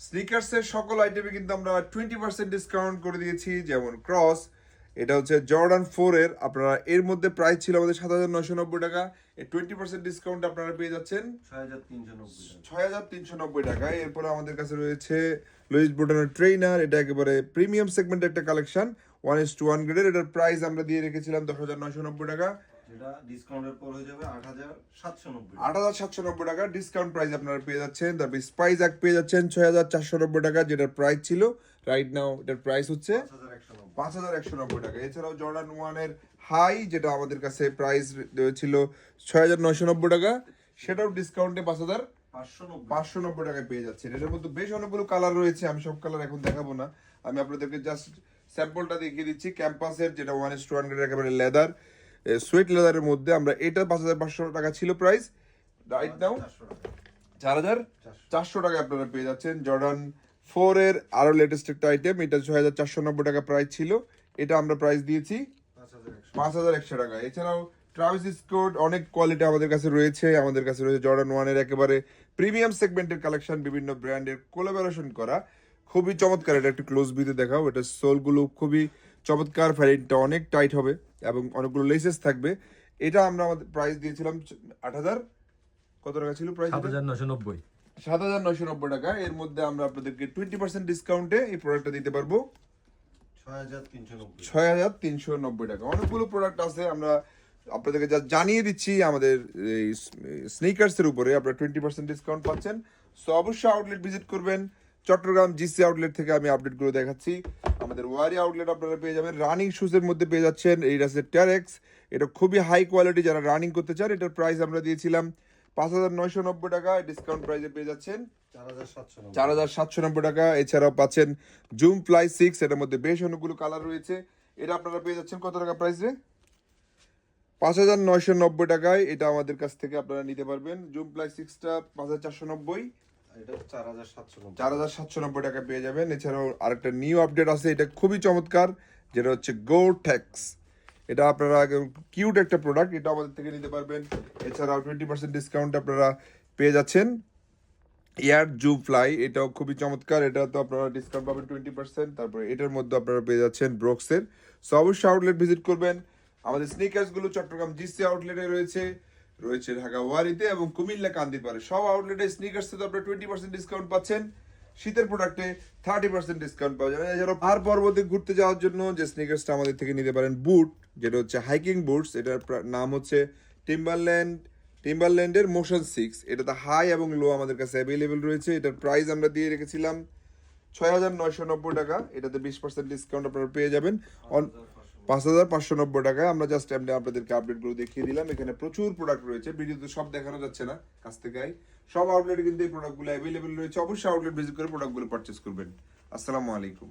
স্নিকার্সের সকল আইটেমে কিন্তু আমরা টোয়েন্টি পার্সেন্ট ডিসকাউন্ট করে দিয়েছি যেমন ক্রস এটা হচ্ছে জর্ডান ফোর এর আপনারা এর মধ্যে প্রাইস ছিল আমাদের সাত হাজার নয়শো নব্বই টাকা এই টোয়েন্টি পার্সেন্ট ডিসকাউন্ট আপনারা পেয়ে যাচ্ছেন ছয় হাজার তিনশো নব্বই টাকা। এরপরে আমাদের কাছে রয়েছে লুইস বুটানের ট্রেনার এটা একেবারে প্রিমিয়াম সেগমেন্টের একটা collection one is two one গ্রেডের এটার প্রাইস আমরা দিয়ে রেখেছিলাম দশ হাজার নয়শো নব্বই টাকা। যেটা ডিসকাউন্টের পর হয়ে যাবে টাকা। ডিসকাউন্ট প্রাইস আপনারা পেয়ে যাচ্ছেন। তারপর স্পাইস এক পেয়ে যাচ্ছেন ছয় হাজার চারশো নব্বই টাকা যেটার প্রাইস ছিল রাইট নাও এটার প্রাইস হচ্ছে টাকা। এছাড়াও জর্ডান ওয়ানের হাই যেটা আমাদের কাছে প্রাইস ছিল ছয় হাজার নয়শো নব্বই টাকা সেটাও ডিসকাউন্টে পাঁচ হাজার পাঁচশো নব্বই পাঁচশো নব্বই টাকায় পেয়ে যাচ্ছেন। এটার মধ্যে বেশ অনেকগুলো কালার রয়েছে আমি সব কালার এখন দেখাবো না। আমি আপনাদেরকে জাস্ট স্যাম্পলটা দেখিয়ে দিচ্ছি। ক্যাম্পাসের যেটা ওয়ান ইস টু হান্ড্রেড একেবারে লেদার সুইট লেদারের মধ্যে আমরা এটা পাঁচ হাজার পাঁচশো টাকা ছিল প্রাইস রাইট নাও চার হাজার চারশো। টাকা আপনারা পেয়ে যাচ্ছেন। জর্ডান ফোর এর আরও লেটেস্ট একটা আইটেম এটা ছয় হাজার চারশো নব্বই টাকা প্রাইস ছিল। এটা আমরা প্রাইস দিয়েছি পাঁচ হাজার একশো টাকা এছাড়াও ট্রাভিস স্কোট অনেক কোয়ালিটি আমাদের কাছে রয়েছে। আমাদের কাছে রয়েছে জর্ডান ওয়ানের একেবারে প্রিমিয়াম সেগমেন্টের কালেকশন বিভিন্ন ব্র্যান্ডের কোলাবোরেশন করা। খুবই চমৎকার এটা একটু ক্লোজ ভিতে দেখাও। এটা সোলগুলো খুবই চমৎকার ভ্যারিয়েন্টটা অনেক টাইট হবে এবং অনেকগুলো লেসেস থাকবে। এটা আমরা আমাদের প্রাইস দিয়েছিলাম আট হাজার। কত টাকা ছিল প্রাইস সাত হাজার নশো নব্বই। সাত হাজার নয়শো নব্বই টাকা। এর মধ্যে আমরা আপনাদেরকে টোয়েন্টি পার্সেন্ট ডিসকাউন্টে এই প্রোডাক্টটা দিতে পারব। ছয় হাজার তিনশো নব্বই। ছয় হাজার তিনশো নব্বই টাকা। অনেকগুলো প্রোডাক্ট আছে। আমরা আপনাদেরকে যা জানিয়ে দিচ্ছি আমাদের এই স্নিকার্সের উপরে আপনারা টোয়েন্টি পার্সেন্ট ডিসকাউন্ট পাচ্ছেন। সো অবশ্যই আউটলেট ভিজিট করবেন। চট্টগ্রাম জিসি আউটলেট থেকে আমি আপডেটগুলো দেখাচ্ছি। আমাদের ওয়ারি আউটলেট আপনারা পেয়ে যাবেন। রানিং শুজের মধ্যে পেয়ে যাচ্ছেন এই আছে টেরেক্স এটা খুবই হাই কোয়ালিটি যারা রানিং করতে চান এটার প্রাইস আমরা দিয়েছিলাম পাঁচ হাজার নয়শো নব্বই টাকা। ডিসকাউন্ট প্রাইসে পেয়ে যাচ্ছেন চার হাজার সাতশো নব্বই। টাকা। এছাড়াও পাচ্ছেন জুম ফ্লাই সিক্স এটার মধ্যে বেশ অনেকগুলো কালার রয়েছে। এটা আপনারা পেয়ে যাচ্ছেন কত টাকা প্রাইস রে পাঁচ হাজার নয়শো নব্বই টাকায়। এটা আমাদের কাছ থেকে আপনারা নিতে পারবেন। জুম ফ্লাই সিক্সটা পাঁচ হাজার চারশো নব্বই। চার হাজার সাতশো নব্বই টাকা। পেয়ে যাবেন। এছাড়াও আরেকটা নিউ আপডেট আছে, এটা খুবই চমৎকার, যেটা হচ্ছে গো ট্যাক্স এটা আপনারা কিউট একটা প্রোডাক্ট এটা আমাদের থেকে নিতে পারবেন। এছাড়াও টোয়েন্টি পার্সেন্ট ডিসকাউন্ট আপনারা পেয়ে যাচ্ছেন। এয়ার জু ফ্লাই এটাও খুবই চমৎকার, এটা তো আপনারা ডিসকাউন্ট পাবেন টোয়েন্টি পার্সেন্ট তারপরে এটার মধ্যে আপনারা পেয়ে যাচ্ছেন ব্রোক্সের সো অবশ্যই আউটলেট ভিজিট করবেন। আমাদের স্নিকার্সগুলো চট্টগ্রাম জিসি আউটলেটে রয়েছে। রয়েছে ঢাকা ওয়ারিতে এবং কুমিল্লা কান্দিপারে সব আউটলেটে স্নিকার্সে তো আপনারা টোয়েন্টি পার্সেন্ট ডিসকাউন্ট পাচ্ছেন। শীতের প্রোডাক্টে থার্টি পার্সেন্ট ডিসকাউন্ট পাওয়া যাবে। এছাড়াও আর পর্বতে ঘুরতে যাওয়ার জন্য যে স্নিকার্সটা আমাদের থেকে নিতে পারেন বুট যেটা হচ্ছে হাইকিং বুটস এটার নাম হচ্ছে টিম্বারল্যান্ড টিম্বারল্যান্ডের মোশন সিক্স এটাতে হাই এবং লো আমাদের কাছে অ্যাভেলেবেল রয়েছে। এটার প্রাইস আমরা দিয়ে রেখেছিলাম ছয় হাজার নয়শো নব্বই টাকা। এটাতে বিশ পার্সেন্ট ডিসকাউন্ট আপনারা পেয়ে যাবেন। অন- পাঁচ হাজার পাঁচশো নব্বই টাকায় আমরা জাস্ট এমনি আপনাদেরকে আপডেটগুলো দেখিয়ে দিলাম। এখানে প্রচুর প্রোডাক্ট রয়েছে, ভিডিওতে সব দেখানো যাচ্ছে না কাছ থেকে সব আউটলেটে কিন্তু এই প্রোডাক্টগুলো অ্যাভেলেবেল রয়েছে। অবশ্যই আউটলেট ভিজিট করে প্রোডাক্টগুলো পারচেস করবেন। আসসালামু আলাইকুম।